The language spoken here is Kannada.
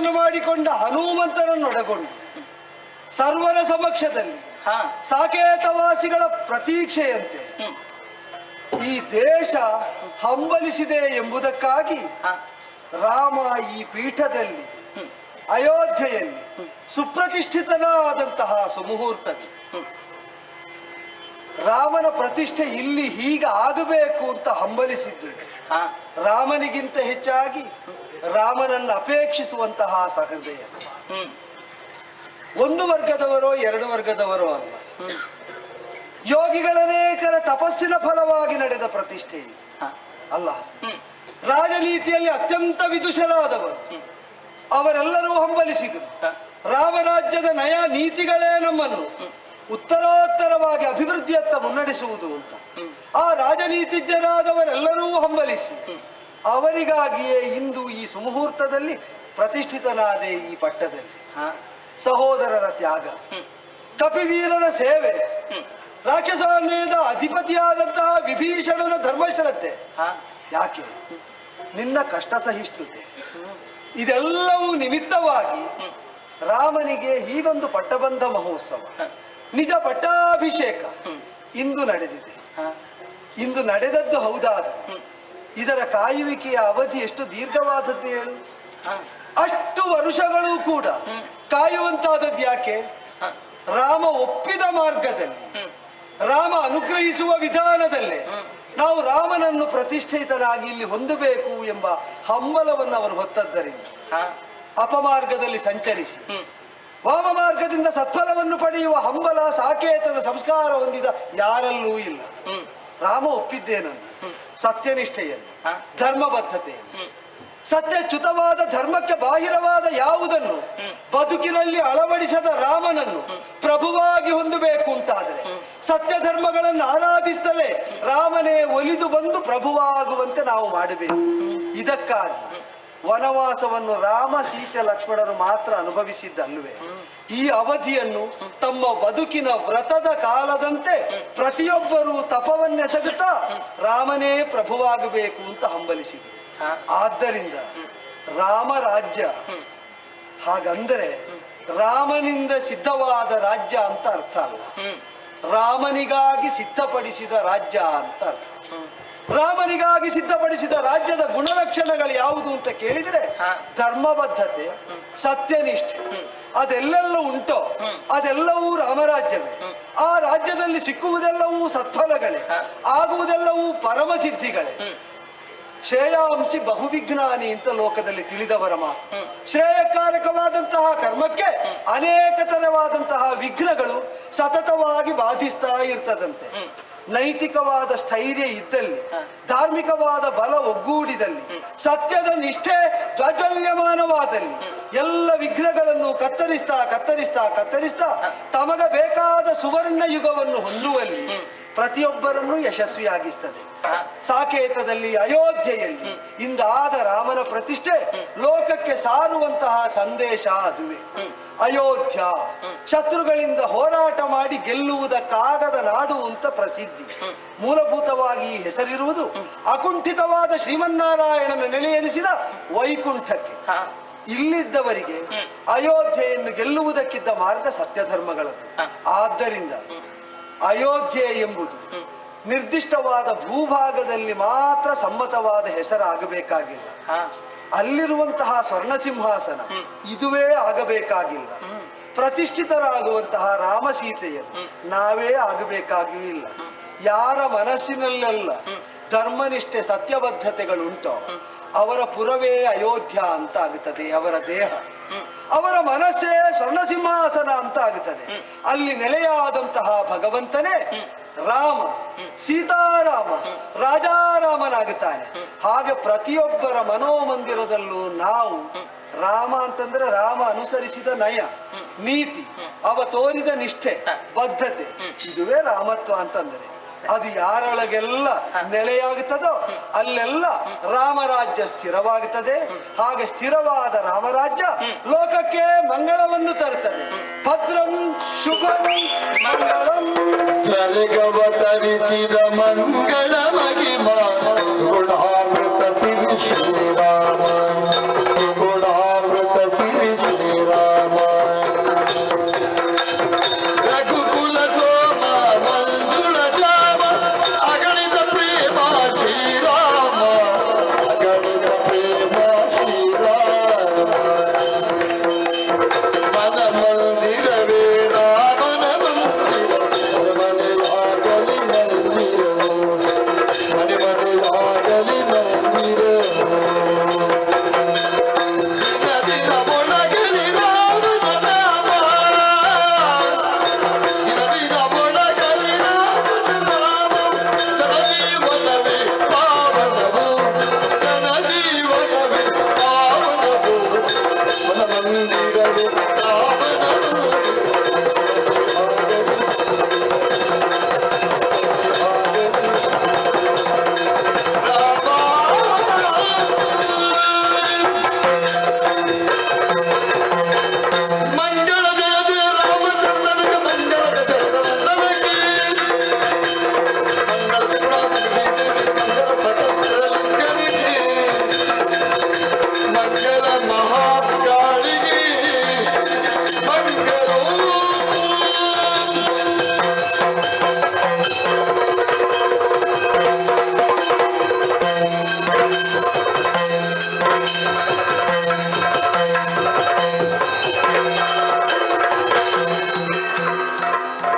ಮಾಡಿಕೊಂಡ ಹನುಮಂತನನ್ನೊಳಗೊಂಡು ಸರ್ವರ ಸಮಕ್ಷದಲ್ಲಿ ಸಾಕೇತವಾಸಿಗಳ ಪ್ರತೀಕ್ಷೆಯಂತೆ ಈ ದೇಶ ಹಂಬಲಿಸಿದೆ ಎಂಬುದಕ್ಕಾಗಿ ರಾಮ ಈ ಪೀಠದಲ್ಲಿ ಅಯೋಧ್ಯೆಯಲ್ಲಿ ಸುಪ್ರತಿಷ್ಠಿತನಾದಂತಹ ಸುಮುಹೂರ್ತವಿದೆ ರಾಮನ ಪ್ರತಿಷ್ಠೆ ಇಲ್ಲಿ ಹೀಗೆ ಆಗಬೇಕು ಅಂತ ಹಂಬಲಿಸಿದ್ರು ರಾಮನಿಗಿಂತ ಹೆಚ್ಚಾಗಿ ರಾಮನನ್ನು ಅಪೇಕ್ಷಿಸುವಂತಹ ಸಹೃದಯ. ಒಂದು ವರ್ಗದವರೋ ಎರಡು ವರ್ಗದವರೋ ಅಲ್ಲ. ಯೋಗಿಗಳ ಅನೇಕರ ತಪಸ್ಸಿನ ಫಲವಾಗಿ ನಡೆದ ಪ್ರತಿಷ್ಠೆ. ಅಲ್ಲ. ರಾಜನೀತಿಯಲ್ಲಿ ಅತ್ಯಂತ ವಿದುಷರಾದವರು. ಅವರೆಲ್ಲರೂ ಹಂಬಲಿಸಿದರು. ರಾಮರಾಜ್ಯದ ನಯ ನೀತಿಗಳೇ ನಮ್ಮನ್ನು ಉತ್ತರೋತ್ತರವಾಗಿ ಅಭಿವೃದ್ಧಿಯತ್ತ ಮುನ್ನಡೆಸುವುದು ಅಂತ. ಆ ರಾಜನೀತಿಜ್ಞರಾದವರೆಲ್ಲರೂ ಹಂಬಲಿಸಿ. ಅವರಿಗಾಗಿಯೇ ಇಂದು ಈ ಸುಮುಹೂರ್ತದಲ್ಲಿ ಪ್ರತಿಷ್ಠಿತನಾದೆ ಈ ಪಟ್ಟದಲ್ಲಿ. ಹಾ. ಸಹೋದರರ ತ್ಯಾಗ. ಕಪಿವೀರನ ಕಪಿವೀರರ ಸೇವೆ ರಾಕ್ಷಸಾಮ್ಯದ ಅಧಿಪತಿಯಾದಂತಹ ವಿಭೀಷಣನ ಧರ್ಮಶ್ರದ್ಧೆ. ಯಾಕೆ? ನಿನ್ನ ಕಷ್ಟ ಸಹಿಷ್ಣುತೆ ಇದೆಲ್ಲವೂ ನಿಮಿತ್ತವಾಗಿ ರಾಮನಿಗೆ ಹೀಗೊಂದು ಪಟ್ಟಬಂಧ ಮಹೋತ್ಸವ. ನಿಜ ಪಟ್ಟಾಭಿಷೇಕ ಇಂದು ನಡೆದಿದೆ. ಇಂದು ನಡೆದದ್ದು ಹೌದಾದ. ಇದರ ಕಾಯುವಿಕೆಯ ಅವಧಿ ಎಷ್ಟು ದೀರ್ಘವಾದದ್ದು ಹೇಳು ಅಷ್ಟು ವರುಷಗಳು ಕೂಡ. ಕಾಯುವಂತಾದದ್ದು ಯಾಕೆ ರಾಮ ಒಪ್ಪಿದ ಮಾರ್ಗದಲ್ಲಿ, ರಾಮ ಅನುಗ್ರಹಿಸುವ ವಿಧಾನದಲ್ಲೇ ನಾವು ರಾಮನನ್ನು ಪ್ರತಿಷ್ಠಿತನಾಗಿ ಇಲ್ಲಿ ಹೊಂದಬೇಕು ಎಂಬ ಹಂಬಲವನ್ನು ಅವರು ಹೊತ್ತದ್ದರಿಂದ ಅಪಮಾರ್ಗದಲ್ಲಿ ಸಂಚರಿಸಿ ವಾಮ ಮಾರ್ಗದಿಂದ ಸತ್ಫಲವನ್ನು ಪಡೆಯುವ ಹಂಬಲ, ಸಾಕೇತದ ಸಂಸ್ಕಾರ ಹೊಂದಿದ ಯಾರಲ್ಲೂ ಇಲ್ಲ ರಾಮ ಒಪ್ಪಿದ್ದೇನನ್ನು. ಸತ್ಯನಿಷ್ಠೆಯನ್ನು ಧರ್ಮಬದ್ಧತೆಯನ್ನು ಸತ್ಯಚ್ಯುತವಾದ ಧರ್ಮಕ್ಕೆ ಬಾಹಿರವಾದ ಯಾವುದನ್ನು? ಬದುಕಿನಲ್ಲಿ ಅಳವಡಿಸದ ರಾಮನನ್ನು ಪ್ರಭುವಾಗಿ ಹೊಂದಬೇಕು ಅಂತಾದರೆ ಸತ್ಯ ಧರ್ಮಗಳನ್ನು ಆರಾಧಿಸ್ತಲೇ ರಾಮನೇ ಒಲಿದು ಬಂದು ಪ್ರಭುವಾಗುವಂತೆ ನಾವು ಮಾಡಬೇಕು. ಇದಕ್ಕಾಗಿ ವನವಾಸವನ್ನು ರಾಮ ಸೀತೆ ಲಕ್ಷ್ಮಣರು ಮಾತ್ರ ಅನುಭವಿಸಿದ್ದಲ್ವೇ? ಈ ಅವಧಿಯನ್ನು ತಮ್ಮ ಬದುಕಿನ ವ್ರತದ ಕಾಲದಂತೆ ಪ್ರತಿಯೊಬ್ಬರೂ ತಪವನ್ನೆಸಗುತ್ತಾ ರಾಮನೇ ಪ್ರಭುವಾಗಬೇಕು ಅಂತ ಹಂಬಲಿಸಿದರು. ಆದ್ದರಿಂದ ರಾಮ ರಾಜ್ಯ ಹಾಗಂದರೆ ರಾಮನಿಂದ ಸಿದ್ಧವಾದ ರಾಜ್ಯ ಅಂತ ಅರ್ಥ ಅಲ್ಲ. ರಾಮನಿಗಾಗಿ ಸಿದ್ಧಪಡಿಸಿದ ರಾಜ್ಯ ಅಂತ ಅರ್ಥ. ರಾಮನಿಗಾಗಿ ಸಿದ್ಧಪಡಿಸಿದ ರಾಜ್ಯದ ಗುಣಲಕ್ಷಣಗಳು ಯಾವುದು ಅಂತ ಕೇಳಿದ್ರೆ ಧರ್ಮಬದ್ಧತೆ ಸತ್ಯನಿಷ್ಠೆ. ಅದೆಲ್ಲೆಲ್ಲ ಉಂಟೋ. ಅದೆಲ್ಲವೂ ರಾಮರಾಜ್ಯವೇ. ಆ ರಾಜ್ಯದಲ್ಲಿ ಸಿಕ್ಕುವುದೆಲ್ಲವೂ ಸತ್ಫಲಗಳೇ. ಆಗುವುದೆಲ್ಲವೂ ಪರಮಸಿದ್ಧಿಗಳೇ. ಹ್ಮ್. ಶ್ರೇಯಾಂಸಿ ಬಹುವಿಜ್ಞಾನಿ ಅಂತ ಲೋಕದಲ್ಲಿ ತಿಳಿದವರ ಮಾತು. ಶ್ರೇಯಕಾರಕವಾದಂತಹ ಕರ್ಮಕ್ಕೆ ಅನೇಕ ತರವಾದಂತಹ ವಿಘ್ನಗಳು ಸತತವಾಗಿ ಬಾಧಿಸ್ತಾ ಇರ್ತದಂತೆ. ನೈತಿಕವಾದ ಸ್ಥೈರ್ಯ ಇದ್ದಲ್ಲಿ ಧಾರ್ಮಿಕವಾದ ಬಲ ಒಗ್ಗೂಡಿದಲ್ಲಿ ಸತ್ಯದ ನಿಷ್ಠೆ ಜ್ವಾಜ್ವಲ್ಯಮಾನವಾದಲ್ಲಿ ಎಲ್ಲ ವಿಘ್ನಗಳನ್ನು ಕತ್ತರಿಸ್ತಾ ಕತ್ತರಿಸ್ತಾ ಕತ್ತರಿಸ್ತಾ ತಮಗ ಬೇಕಾದ ಸುವರ್ಣ ಯುಗವನ್ನು ಹೊಂದುವಲ್ಲಿ ಪ್ರತಿಯೊಬ್ಬರನ್ನು ಯಶಸ್ವಿಯಾಗಿಸ್ತದೆ. ಸಾಕೇತದಲ್ಲಿ ಅಯೋಧ್ಯೆಯಲ್ಲಿ ಇಂದಾದ ರಾಮನ ಪ್ರತಿಷ್ಠೆ ಲೋಕಕ್ಕೆ ಸಾರುವಂತಹ ಸಂದೇಶ ಅದುವೆ. ಅಯೋಧ್ಯ ಶತ್ರುಗಳಿಂದ ಹೋರಾಟ ಮಾಡಿ ಗೆಲ್ಲುವುದಕ್ಕಾಗದ ನಾಡು ಅಂತ ಪ್ರಸಿದ್ಧಿ. ಮೂಲಭೂತವಾಗಿ ಈ ಹೆಸರಿರುವುದು ಅಕುಂಠಿತವಾದ ಶ್ರೀಮನ್ನಾರಾಯಣನ ನೆಲೆಯೆನಿಸಿದ ವೈಕುಂಠಕ್ಕೆ. ಇಲ್ಲಿದ್ದವರಿಗೆ. ಅಯೋಧ್ಯೆಯನ್ನು ಗೆಲ್ಲುವುದಕ್ಕಿದ್ದ ಮಾರ್ಗ ಸತ್ಯ ಧರ್ಮಗಳದ್ದು ಆದ್ದರಿಂದ ಅಯೋಧ್ಯೆ ಎಂಬುದು ನಿರ್ದಿಷ್ಟವಾದ ಭೂಭಾಗದಲ್ಲಿ ಮಾತ್ರ ಸಮ್ಮತವಾದ ಹೆಸರಾಗಬೇಕಾಗಿಲ್ಲ. ಅಲ್ಲಿರುವಂತಹ ಸ್ವರ್ಣ ಸಿಂಹಾಸನ. ಇದುವೇ ಆಗಬೇಕಾಗಿಲ್ಲ. ಪ್ರತಿಷ್ಠಿತರಾಗುವಂತಹ ರಾಮ ನಾವೇ ಆಗಬೇಕಾಗಿಯೂ ಇಲ್ಲ ಯಾರ ಮನಸ್ಸಿನಲ್ಲೆಲ್ಲ ಧರ್ಮನಿಷ್ಠೆ ಸತ್ಯಬದ್ಧತೆಗಳುಂಟೋ ಅವರ ಪುರವೇ ಅಯೋಧ್ಯ ಅಂತ ಆಗುತ್ತದೆ ಅವರ ದೇಹ. ಅವರ ಮನಸ್ಸೇ ಸ್ವರ್ಣ ಸಿಂಹಾಸನ ಅಂತ ಆಗುತ್ತದೆ ಅಲ್ಲಿ ನೆಲೆಯಾದಂತಹ ಭಗವಂತನೇ ರಾಮ, ಸೀತಾರಾಮ, ರಾಜಾರಾಮನಾಗುತ್ತಾನೆ. ಹಾಗೆ ಪ್ರತಿಯೊಬ್ಬರ ಮನೋಮಂದಿರದಲ್ಲೂ ನಾವು ರಾಮ ಅಂತಂದ್ರೆ ರಾಮ ಅನುಸರಿಸಿದ ನಯ, ನೀತಿ ಅವ ತೋರಿದ ನಿಷ್ಠೆ, ಬದ್ಧತೆ, ಇದುವೇ ರಾಮತ್ವ ಅಂತಂದರೆ. ಅದು ಯಾರೊಳಗೆಲ್ಲ ನೆಲೆಯಾಗುತ್ತದೋ ಅಲ್ಲೆಲ್ಲ ರಾಮರಾಜ್ಯ ಸ್ಥಿರವಾಗುತ್ತದೆ. ಹಾಗೆ ಸ್ಥಿರವಾದ ರಾಮರಾಜ್ಯ ಲೋಕಕ್ಕೆ ಮಂಗಳವನ್ನು ತರುತ್ತದೆ. ಭದ್ರಂ, ಶುಭಂ, ಮಂಗಳಂ. ಮಂಗಳ